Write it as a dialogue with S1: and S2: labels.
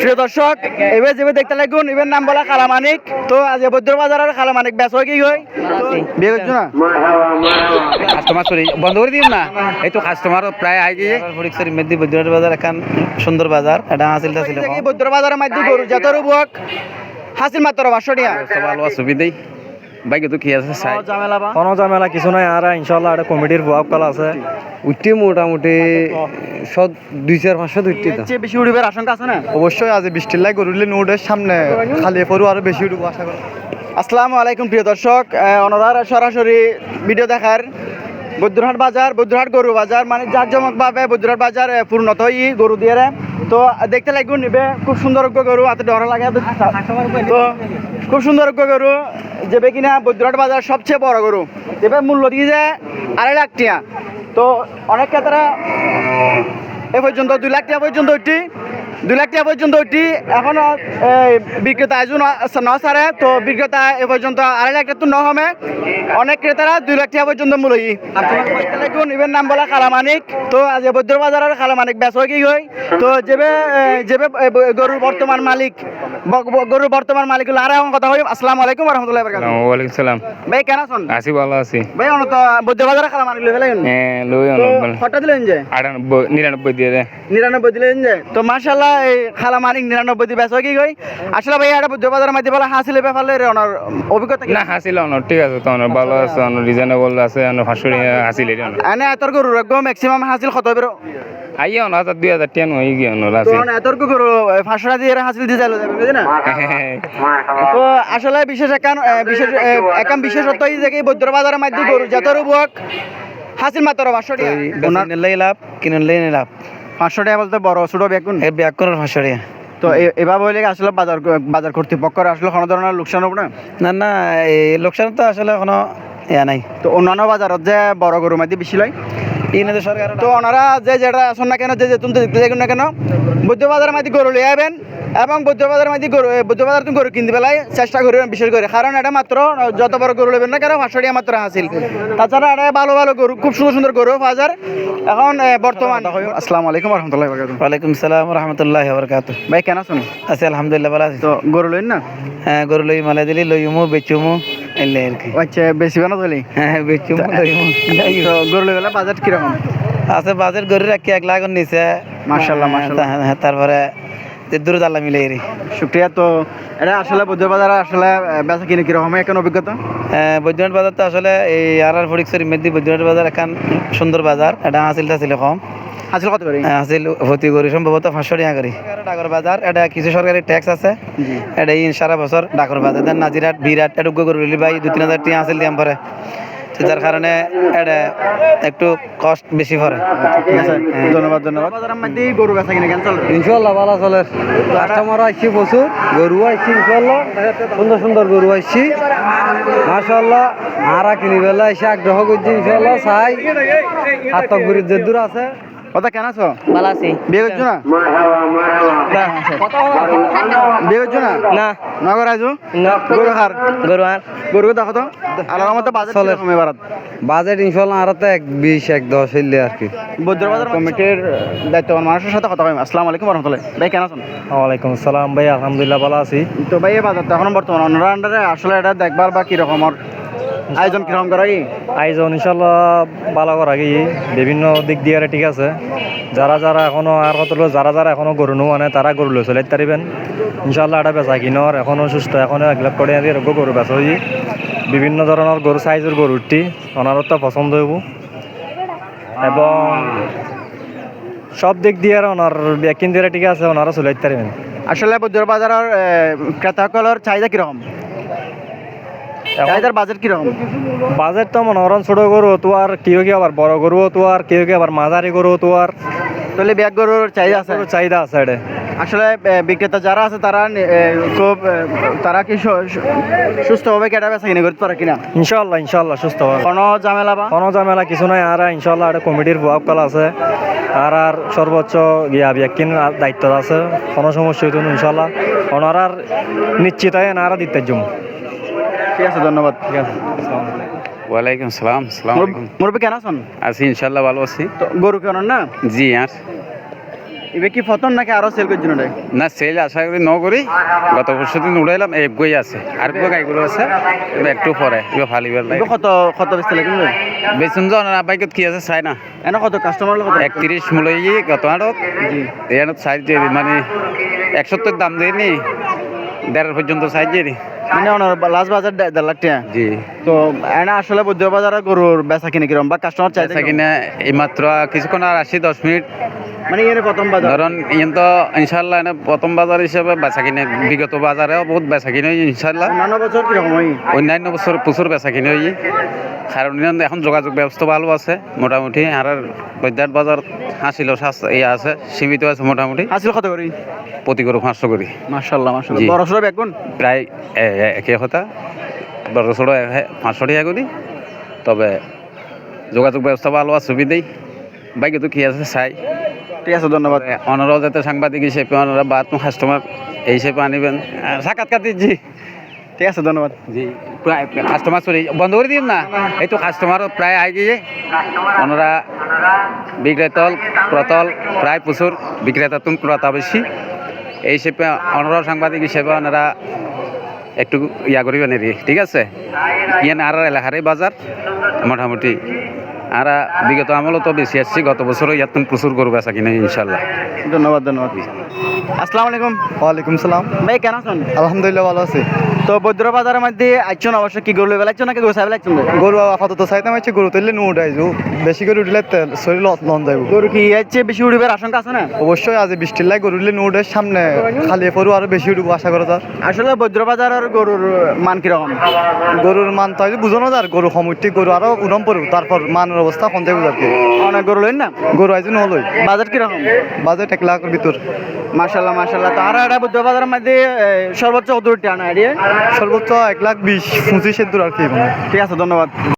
S1: প্রিয় দর্শক এবার যেবে দেখতে লাগুন এবার নাম বলা খালামানিক। তো আজ বৈদ্য বাজারের খালামানিক বেচ হয় কি হয়? বিয়ে করছ না?
S2: কাস্টমার সরি বন্ধ করে দিম না। এই তো কাস্টমার প্রায় আই গিয়ে।
S3: মেদি বাজার এখন সুন্দর বাজার এটা হাসিল টাসিল
S1: বৈদ্য বাজারের মাধ্যমে গরু বুক হাসিল মাত্র
S2: ভালো অসুবিধাই বাইকে তো কি আছে
S4: কোনো ঝামেলা কিছু নাই আর ইনশাল্লাহ একটা কমিটির প্রভাব কাল আছে।
S3: উঠতে মোটামুটি দুই চার পাঁচশো
S1: চেয়ে বেশি উড়িবার আশঙ্কা আছে না?
S4: অবশ্যই আজ বৃষ্টির লাই গরুলে নোটের সামনে খালি পড়ু আরও বেশি উঠবো আশা করি।
S1: আসসালামু আলাইকুম প্রিয় দর্শক ওনারা সরাসরি ভিডিও দেখার বৈদ্যরহাট বাজার বৈদ্যরহাট গরু বাজার মানে জাঁকজমকভাবে বৈদ্যরহাট বাজার আহ, পূর্ণত ই গরু দিয়ে। তো দেখতে লাগুন নিবে খুব সুন্দর গরু হাতে ডর লাগে। তো খুব সুন্দর গরু যেবে কিনা বৈদ্যরহাট বাজার সবচেয়ে বড় গরু। যেবে মূল্য দিয়ে যায় আড়াই লাখ টিয়া। তো অনেক ক্রেতারা এ পর্যন্ত দুই লাখ টাকা পর্যন্ত ওইটি দুই লাখ টাকা পর্যন্ত ওইটি। এখনও বিক্রেতা আয়োজন ন সারে তো বিক্রেতা এ পর্যন্ত আড়াই লাখ টাকা তো ন হবে। অনেক ক্রেতারা দুই লাখ টাকা পর্যন্ত মূল্যই দেখুন ইভেন নাম বলা খালামানিক। তো আজ বৈদ্য বাজারের খালামানিক বেচ হয় কি হয় তো যেবে যেবে গরুর বর্তমান মালিক গরুর বর্তমান মালিক হলো আর এখন কথা হয় আসসালামু আলাইকুম রহমতুল্লাহ
S2: ওয়ালাইকুম সালাম।
S1: ভাই কেন আছেন?
S2: আছি ভালো আছি।
S1: ভাই অন তো বৈদ্য বাজারের খালামানিক লই ফেলেন
S2: হ্যাঁ লই অনবল
S1: হঠাৎ দিলেন যে?
S2: আটানব্বই নিরানব্বই দিয়ে দে।
S1: নিরানব্বই দিলেন যে? তো মার্শাল্লাহ এই খালা মানিক নিরানব্বই দিয়ে বেচা কি কই? আসলে ভাই এটা বলা হাসিলে বেফালে রে ওনার অভিজ্ঞতা
S2: না হাসিল অনর ঠিক আছে তো অনর ভালো আছে অনর রিজনেবল আছে অনর ফাঁসুরি হাসিল
S1: এনে এতর গরু রাখব ম্যাক্সিমাম হাসিল কত বেরো
S2: আইয়ে অনর হাজার দুই হাজার টেন হয়ে গিয়ে অনর আছে
S1: অন এতর গরু ফাঁসরা দিয়ে হাসিল দিয়ে যাইলো যাবে বুঝলি না? তো আসলে বিশেষ একান বিশেষ একান বিশেষত্ব এই যে কি বৈদ্য বাজারের মধ্যে গরু যতর বুক হাসিল মাত্র
S3: লাভ কিনুন লাভ।
S1: পাঁচশো টাকা বলতে বড় ছোট
S3: ব্যাগ করার পাঁচশো টাকা।
S1: তো এভাবে হইলে আসলে বাজার বাজার কর্তৃপক্ষের আসলে কোনো ধরনের লোকসান হবে না?
S3: না না এই লোকসান তো আসলে কোনো ইয়া নাই।
S1: তো অন্যান্য বাজারত যে বড় গরু মাদি বেশি লয়?
S3: ইনে সরকার
S1: তো ওনারা যে যেটা আসুন না কেন যে যে তুমি দেখতে দেখুন না কেন? বৌদ্ধ বাজারের মাদি গরু লিয়ে আবেন এবং বৌদ্ধ বাজারের মধ্যে গরু এ, বৌদ্ধ বাজার তুমি গরু কিনতে পেলাই চেষ্টা করবেন বিশেষ করে। কারণ এটা মাত্র যত বড় গরু নেবেন না কেন পাঁচশো টাকা মাত্র হাসিল। তাছাড়া এটা ভালো ভালো গরু খুব সুন্দর সুন্দর গরু বাজার। এখন বর্তমান আসসালামু আলাইকুম রহমতুল্লাহ
S3: ওয়ালাইকুম সালাম রহমতুল্লাহ বরকাত
S1: ভাই কেন আছেন
S3: আছি আলহামদুলিল্লাহ ভালো আছি।
S1: তো গরু লইন না?
S3: হ্যাঁ গরু লই মালা দিলি লইমু বেচুমু এলে আর কি।
S1: আচ্ছা বেশি বানা
S3: হ্যাঁ বেচুমু লইমু
S1: তো গরু বাজার কীরকম?
S3: আছে বাজার গরু রাখি এক লাখ নিচে
S1: মাশাআল্লাহ,
S3: হ্যাঁ,
S1: মাশাআল্লাহ।
S3: হ্যাঁ, তারপরে দূর দাল্লা মিলে এরি
S1: শুক্রিয়া তো এটা আসলে বৌদ্ধ বাজারে আসলে বেচা কিনে কীরকম এখন অভিজ্ঞতা?
S3: হ্যাঁ, বৈদ্যনাথ বাজার তো আসলে এই আর আর ফরিকসরি মেদি বৈদ্যনাথ বাজার এখন সুন্দর বাজার। এটা হাসিল টাসিল কম।
S1: হাসিল কত করে?
S3: হ্যাঁ, হাসিল ভর্তি করি সম্ভবত পাঁচশো টাকা করি। ডাকর বাজার। এটা কিছু সরকারি ট্যাক্স আছে। এটা সারা বছর ডাকর বাজার। দেন নাজিরাট বিরাট করে লিলি ভাই দু তিন হাজার টাকা হাসিল দিয়াম পরে। যার কারণে এটা একটু কষ্ট বেশি পড়ে।
S1: ঠিক আছে? ধন্যবাদ ধন্যবাদ। গরু বেচা কিনে কেন
S4: ইনশাল্লাহ ভালো চলে। কাস্টমার আসছি প্রচুর গরু আসছি ইনশাল্লাহ সুন্দর সুন্দর গরু আসছি মার্শাল্লাহ আরা কিনি বেলা এসে আগ্রহ করছি ইনশাল্লাহ চাই। হাতক বিরুদ্ধে দূর আছে।
S1: কথা কেন আছো?
S3: ভালো আছি।
S1: বিয়ে করছ না? বিয়ে করছ না?
S3: না।
S1: নগর আজু গরু হার
S3: গরু আর
S1: গরু দেখো তো। আলাদা মতো বাজার চলে। কমে বাড়াত
S4: বাজেট ইনশাল্লাহ আর তো এক বিশ এক দশ হইলে আর কি।
S1: বৈদ্য বাজার কমিটির দায়িত্ববান মানুষের সাথে কথা কইম। আসসালামু আলাইকুম রহমতুল্লাহ ভাই কেন আছেন?
S4: ওয়ালাইকুম আসসালাম ভাই আলহামদুলিল্লাহ ভালো আছি।
S1: তো ভাই এই বাজারটা এখন বর্তমান অন্যরা আন্ডারে আসলে এটা দেখবার বা কিরকমের আয়োজন কীরকম করা কি?
S4: আয়োজন ইনশাল্লাহ ভালো করা কি? বিভিন্ন দিক দিয়ে ঠিক আছে। যারা যারা এখনও আর কত যারা যারা এখনও গরু নো মানে তারা গরু লৈ চলাই পারিবেন ইনশাল্লাহ এটা বেচা কিনর এখনও সুস্থ এখনও এক লাখ করে এরকম গরু বেচা হই। বিভিন্ন ধরনের গরু সাইজের গরুটি ওনারও তো পছন্দ হইব। এবং সব দিক দিয়ে আর ওনার ব্যাকিং দিয়ে ঠিক আছে ওনারা চলাই পারিবেন
S1: আসলে বৈদ্য বাজারের ক্রেতাসকলের চাহিদা কীরকম? চাহিদার বাজেট কীরকম?
S4: বাজেট তো মনে করেন ছোট গরু তো আর কেউ কেউ আবার বড় গরু তো আর কেউ কেউ আবার মাঝারি গরু তো আর
S1: তাহলে ব্যাগ গরুর চাহিদা আছে?
S4: চাহিদা আছে এটা
S1: আসলে বিক্রেতা যারা আছে তারা খুব তারা কি সুস্থভাবে কেটা বেচা কিনে করতে পারে কিনা?
S4: ইনশাল্লাহ ইনশাল্লাহ সুস্থ হবে
S1: কোনো ঝামেলা বা?
S4: কোনো ঝামেলা কিছু নাই আর ইনশাল্লাহ একটা কমিটির প্রভাব কাল আছে। আর আর সর্বোচ্চ ইয়া ব্যাকিন দায়িত্ব আছে। কোনো সমস্যা হইতো ইনশাল্লাহ ওনার নিশ্চিত হয় না আর দিতে জম।
S1: ঠিক আছে ধন্যবাদ
S4: ঠিক আছে।
S2: ওয়ালাইকুম সালাম সালাম
S1: মুরব্বী কেন আছেন?
S2: আছি ইনশাল্লাহ ভালো আছি।
S1: তো গরু কেন না
S2: জি আর?
S1: এবার কি ফতন নাকি আরও সেল করছিল না
S2: না সেল আশা করি ন করি। গত পরশু দিন উড়াইলাম এক গই আছে। আর গো গাইগুলো আছে একটু পরে এবার ফালিবার লাগে
S1: এবার কত কত বেচতে লাগে
S2: বেচুন যাও না বাইকত কি আছে চাই না।
S1: এনে কত কাস্টমার কত?
S2: একত্রিশ মূলই গত আড়ত। এখানে সাইজ দিয়ে দিই, মানে এক সত্তর দাম দিয়ে নি দেড় পর্যন্ত সাইজ দিয়ে।
S1: মানে ওনার লাস্ট বাজার দে- দেড় লাখ টাকা
S2: জি।
S1: তো এনে আসলে বৈদ্য বাজারে গরুর বেচা কিনে কিরম বা কাস্টমার চাইতে
S2: বেচা কিনা এই মাত্র কিছুক্ষণ আর আসি দশ মিনিট।
S1: মানে এনে প্রথম বাজার।
S2: ধরুন ইন তো ইনশাল্লাহ এনে প্রথম বাজার হিসেবে বেচা কিনে বিগত বাজারেও বহুত বেচা কিনে ইনশাল্লাহ
S1: অন্যান্য বছর কীরকম হয়?
S2: অন্যান্য বছর প্রচুর বেচা কিনে হয়। কারণ এখন যোগাযোগ ব্যবস্থা ভালো আছে মোটামুটি। আর বৈদ্যাট বাজার হাসিল ইয়ে আছে সীমিত আছে মোটামুটি।
S1: হাসিল কত করি?
S2: প্রতি গরু পাঁচশো করি।
S1: মাশাল্লাহ
S2: জি।
S1: বড় সড়ো বেগুন
S2: প্রায় একই কথা। বড় ছোটো পাঁচশো টাকা করি। তবে যোগাযোগ ব্যবস্থা ভালো আছে সুবিধেই। বাইকে তো কি আছে চাই।
S1: ঠিক আছে ধন্যবাদ।
S2: অনারাও যাতে সাংবাদিক হিসেবে ওনারা বা কাস্টমার এই হিসেবে আনিবেন। আর সাক্ষাৎকার দিচ্ছি।
S1: ঠিক আছে ধন্যবাদ।
S2: জি প্রায় কাস্টমার চলে বন্ধ করে দিন না। এই তো কাস্টমার প্রায় আই গিয়ে। ওনারা বিক্রেতল ক্রতল প্রায় প্রচুর বিক্রেতা তুম ক্রতা বেশি। এই হিসেবে ওনারাও সাংবাদিক হিসেবে ওনারা একটু ইয়া করিবেন এরি ঠিক আছে? ইয়ান আর এলাকারই বাজার মোটামুটি। আর বিগত আমলও তো বেশি আসছি গত বছরও ইয়াত প্রচুর গরু বেচা কিনে ইনশাল্লাহ
S1: ধন্যবাদ ধন্যবাদ। আসসালামু আলাইকুম।
S5: ওয়ালাইকুম সালাম।
S1: ভাই কেন আছেন?
S5: আলহামদুলিল্লাহ ভালো আছি।
S1: তো বৈদ্য বাজারের মধ্যে আইছেন অবশ্য কি গরু বেলাইছেন নাকি গরু সাহেব লাগছেন
S5: গরু আপাতত চাইতাম হচ্ছে গরু তুললে নো উঠাইছো বেশি করে উঠলে তেল শরীর লন যাইব।
S1: গরু কি হচ্ছে বেশি উড়িবার আশঙ্কা আছে না?
S5: অবশ্যই আজ বৃষ্টির লাই গরু উঠলে নো উঠে সামনে খালি পরু আরও বেশি উঠবো আশা করা তার
S1: আসলে বৈদ্য বাজারের গরুর মান কীরকম?
S5: গরুর মান তো বুঝানো যার গরু সমুদ্রিক গরু আরও উদম পড়ব তারপর মানের অবস্থা কোন যাইব আর কি।
S1: অনেক গরু লইন না?
S5: গরু আইজ নহলই
S1: বাজার কীরকম?
S5: বাজেট এক লাখের ভিতর।
S1: মাশাল্লাহ মাসাল্লাহ তো আর একটা বুদ্ধ বাজারের মধ্যে সর্বোচ্চ কত টানা?
S5: সর্বোচ্চ এক লাখ বিশ পঁচিশের দূর আর কি।
S1: ঠিক আছে ধন্যবাদ।